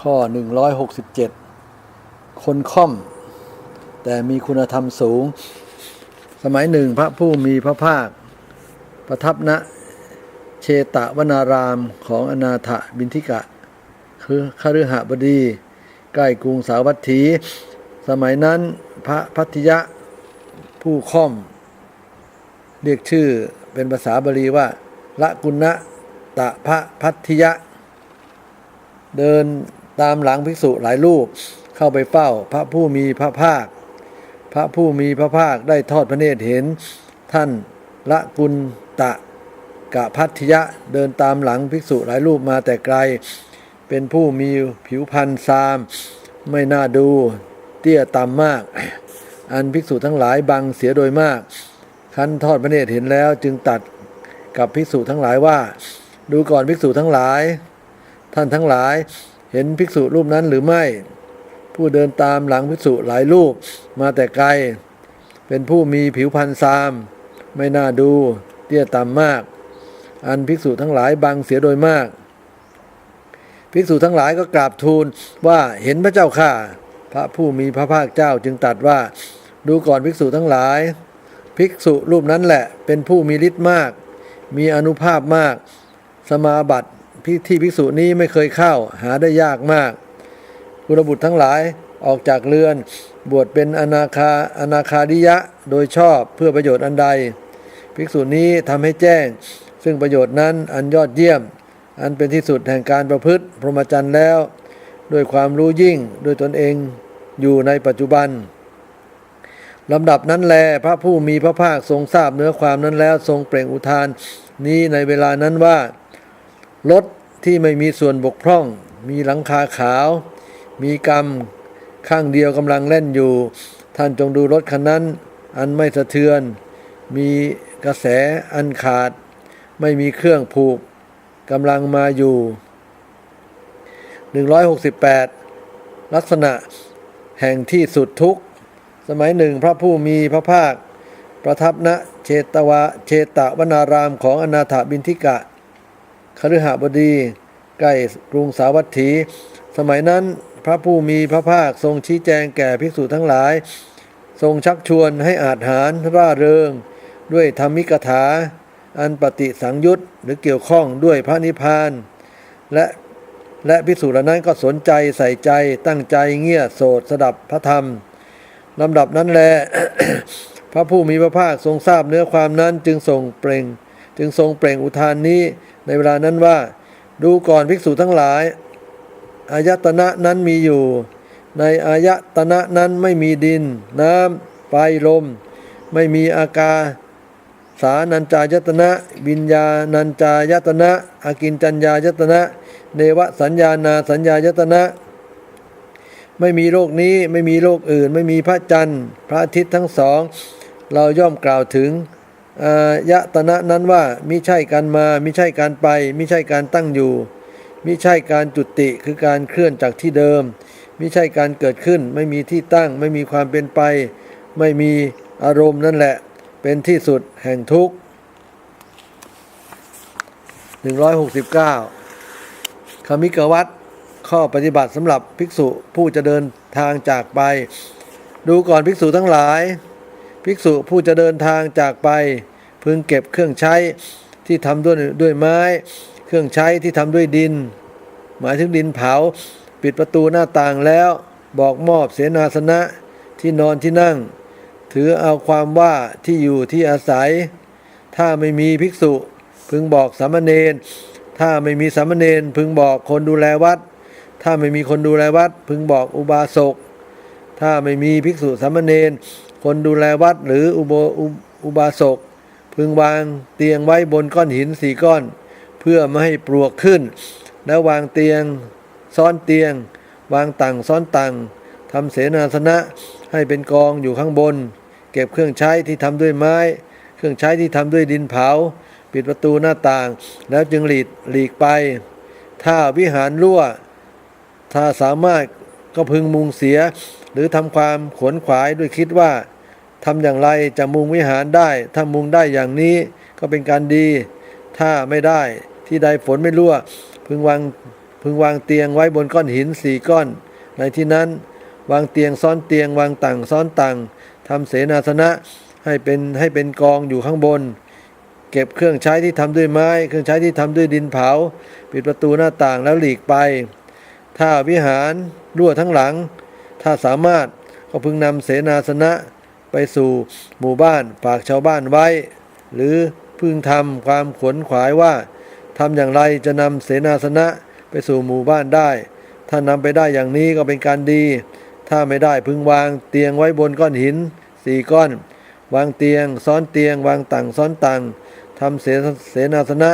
ข้อ 167 คนค่อม แต่มีคุณธรรมสูง สมัยหนึ่งพระผู้มีพระภาค ประทับณเชตะวนารามของอนาถบินทิกะ คือคฤหบดีใกล้กรุงสาวัตถี สมัยนั้นพระพัทยะผู้ค่อม เรียกชื่อเป็นภาษาบาลีว่า ละกุณะตะพระพัทยะ เดิน ตามหลังภิกษุหลายรูปเข้าไปเฝ้า พระผู้มีพระภาค พระผู้มีพระภาคได้ทอดพระเนตรเห็น ท่านละกุณตะกะพัทยะเดินตามหลังภิกษุหลายรูปมาแต่ไกล เป็นผู้มีผิวพรรณซาม ไม่น่าดูเตี้ยต่ำมาก อันภิกษุทั้งหลายบังเสียโดยมาก คันทอดพระเนตรเห็นแล้วจึงตัดกับภิกษุทั้งหลายว่า ดูก่อนภิกษุทั้งหลาย ท่านทั้งหลาย เห็นภิกษุรูปนั้นหรือไม่ ผู้เดินตามหลังภิกษุหลายรูปมาแต่ไกล เป็นผู้มีผิวพรรณซาม ไม่น่าดูเตี้ยต่ำมาก อันภิกษุทั้งหลายบังเสียโดยมาก ภิกษุทั้งหลายก็กราบทูลว่าเห็นพระเจ้าข้าพระผู้มีพระภาคเจ้าจึงตรัสว่า ดูก่อนภิกษุทั้งหลาย ภิกษุรูปนั้นแหละเป็นผู้มีฤทธิ์มาก มีอนุภาพมาก สมาบัติ ที่ภิกษุนี้ไม่เคยเข้าหาได้ยากมากกุลบุตรทั้งหลายออกจากเรือน บวชเป็นอนาคาอนาคาดิยะโดยชอบเพื่อประโยชน์อันใด ภิกษุนี้ทำให้แจ้ง ซึ่งประโยชน์นั้นอันยอดเยี่ยม อันเป็นที่สุดแห่งการประพฤติพรหมจรรย์แล้ว ด้วยความรู้ยิ่งด้วยตนเองอยู่ในปัจจุบันลำดับนั้นแลพระผู้มีพระภาคทรงทราบเนื้อความนั้นแล้วทรงเปล่งอุทาน นี้ในเวลานั้นว่า รถที่ไม่มีส่วนบกพร่อง มีหลังคาขาว มีกรรมข้างเดียวกำลังเล่นอยู่ ท่านจงดูรถคันนั้น อันไม่สะเทือน มีกระแสอันขาด ไม่มีเครื่องผูกกำลังมาอยู่ 168 ลักษณะแห่งที่สุดทุกสมัยหนึ่งพระผู้มีพระภาค ประทับณเชตวะเชตะวนารามของอนาถาบินทิกะ คฤหบดี ใกล้กรุงสาวัตถี สมัยนั้นพระผู้มีพระภาคทรงชี้แจงแก่ภิกษุทั้งหลาย ทรงชักชวนให้อาหารร่าเริง ด้วยธรรมิกถา อันปฏิสังยุตหรือเกี่ยวข้องด้วยพระนิพพาน และและภิกษุเหล่านั้นก็สนใจใส่ใจตั้งใจเงี่ยโสดสดับพระธรรมลำดับนั้นแล พระผู้มีพระภาคทรงทราบเนื้อความนั้นจึงทรงเปล่ง จึงทรงเปล่งอุทานนี้ในเวลานั้นว่า ดูก่อนภิกษุทั้งหลาย อายตนะนั้นมีอยู่ ในอายตนะนั้นไม่มีดิน น้ำไฟลม ไม่มีอากาสานัญจายตนะวิญญาณัญจายตนะอากินจัญญายตนะเนวสัญญานาสัญญายตนะ ไม่มีโลกนี้ไม่มีโลกอื่น ไม่มีพระจันทร์ พระอาทิตย์ทั้งสอง เราย่อมกล่าวถึง อายตนะนั้นว่ามิใช่การมามิใช่การไปมิใช่การตั้งอยู่มิใช่การจุติคือการเคลื่อนจากที่เดิมมิใช่การเกิดขึ้น ไม่มีที่ตั้ง ไม่มีความเป็นไป ไม่มีอารมณ์นั่นแหละ เป็นที่สุดแห่งทุกข์169คมิกวัตข้อปฏิบัติสำหรับภิกษุผู้จะเดินทางจากไป ดูก่อนภิกษุทั้งหลาย ภิกษุผู้จะเดินทางจากไป พึงเก็บเครื่องใช้ที่ทำด้วยด้วยไม้ เครื่องใช้ที่ทำด้วยดิน หมายถึงดินเผา ปิดประตูหน้าต่างแล้ว บอกมอบเสนาสนะที่นอนที่นั่ง ถือเอาความว่าที่อยู่ที่อาศัย ถ้าไม่มีภิกษุ พึงบอกสามเณรถ้าไม่มีสามเณรพึงบอกคนดูแลวัด ถ้าไม่มีคนดูแลวัด พึงบอกอุบาสก ถ้าไม่มีภิกษุสามเณรคนดูแลวัดหรืออุโบอุอุบาสก พึงวางเตียงไว้บนก้อนหินสี่ก้อน เพื่อไม่ให้ปลวกขึ้น แล้ววางเตียง ซ้อนเตียง วางตังซ้อนตังทำเสนาสนะให้เป็นกองอยู่ข้างบน เก็บเครื่องใช้ที่ทำด้วยไม้ เครื่องใช้ที่ทำด้วยดินเผา ปิดประตูหน้าต่าง แล้วจึงหลีดหลีกไป ถ้าวิหารรั่ว ถ้าสามารถก็พึงมุงเสีย หรือทำความขวนขวายด้วยคิดว่า ทำอย่างไรจะมุงวิหารได้ถ้ามุงได้อย่างนี้ก็เป็นการดี ถ้าไม่ได้ที่ใดฝนไม่รั่ว พึงวางพึงวางเตียงไว้บนก้อนหินสี่ก้อน ในที่นั้น วางเตียงซ้อนเตียงวางต่างซ้อนต่างทำเสนาสนะให้เป็นให้เป็นกองอยู่ข้างบน เก็บเครื่องใช้ที่ทำด้วยไม้ เครื่องใช้ที่ทำด้วยดินเผา ปิดประตูหน้าต่างแล้วหลีกไป ถ้าวิหารรั่วทั้งหลัง ถ้าสามารถก็พึงนำเสนาสนะ ไปสู่หมู่บ้านฝากชาวบ้านไว้ หรือพึงทำความขวนขวายว่าทำอย่างไรจะนำเสนาสนะไปสู่หมู่บ้านได้ ถ้านำไปได้อย่างนี้ก็เป็นการดี ถ้าไม่ได้พึงวางเตียงไว้บนก้อนหินสี่ก้อน วางเตียง ซ้อนเตียง วางต่างซ้อนต่างทำเสเสนาสนะ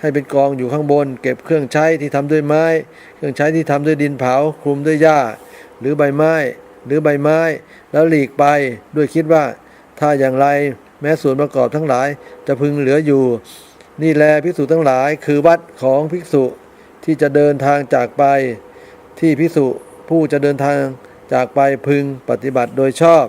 ให้เป็นกองอยู่ข้างบน เก็บเครื่องใช้ที่ทำด้วยไม้ เครื่องใช้ที่ทำด้วยดินเผาคลุมด้วยหญ้า หรือใบไม้ หรือใบไม้ แล้วหลีกไปด้วยคิดว่า ถ้าอย่างไรแม้ส่วนประกอบทั้งหลาย จะพึงเหลืออยู่ นี่แลภิกษุทั้งหลายคือวัดของภิกษุที่จะเดินทางจากไป ที่ภิกษุผู้จะเดินทางจากไปพึงปฏิบัติโดยชอบ